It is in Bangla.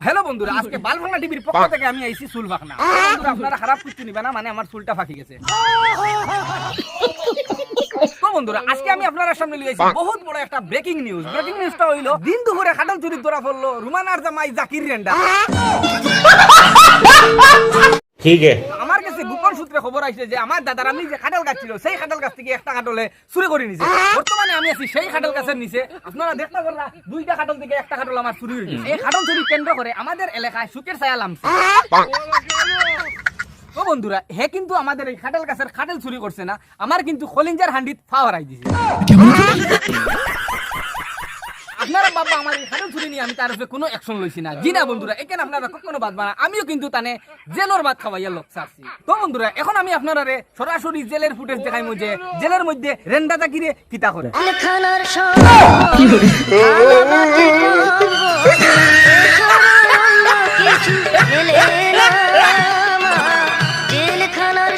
হ্যালো বন্ধুরা আজকে বালভাঙা টিভির পক্ষ থেকে আমি আইছি চুল ভাঙনা। আপনারা খারাপ কিছু নিবে না মানে আমার চুলটা ফাঁকি গেছে। বন্ধুরা আজকে আমি আপনার সামনে নিয়ে এসেছি বহুত বড় একটা ব্রেকিং নিউজ ব্রেকিং নিউজটা হইল দিন দুপুরে খাটাল চুরি ধরা পড়ল রুমানার জামাই জাকির রেন্ডা। ঠিক আছে খবর আইছে যে আমার দাদার আমি যে খাটাল গাছ ছিল সেই খাটাল গাছ থেকে একটা খাটলে চুরি করে নিছে। বর্তমানে আমি আছি সেই খাটাল গাছের নিচে। আপনারা দেখতে পারলা দুইটা খাটল থেকে একটা খাটল আমার চুরি হয়ে গেছে। এই খাটল চুরি কেন্দ্র করে আমাদের এলাকায় সুখের ছায়া লামছে ও বন্ধুরা হে কিন্তু আমাদের এই খাটাল গাছের খাটাল চুরি করছে না আমার কিন্তু কলিঞ্জার হান্ডিত ফা হারাই দিছে আপনারা বাবা আমার খাটাল চুরি নিয়ে আমি তার উপরে কোনো অ্যাকশন লইছি না। জি না বন্ধুরা এখানে আপনারা কখনো বাদ বানা আমিও কিন্তু তানে জেলের ভাত খাওয়াইয়া লোক ছাড়ছি। তো বন্ধুরা এখন আমি আপনারা সরাসরি জেলের ফুটেজ দেখাইমু যে জেলের মধ্যে রেন্ডা তাকিরে কিতা করে। জেলখানার জেলখানার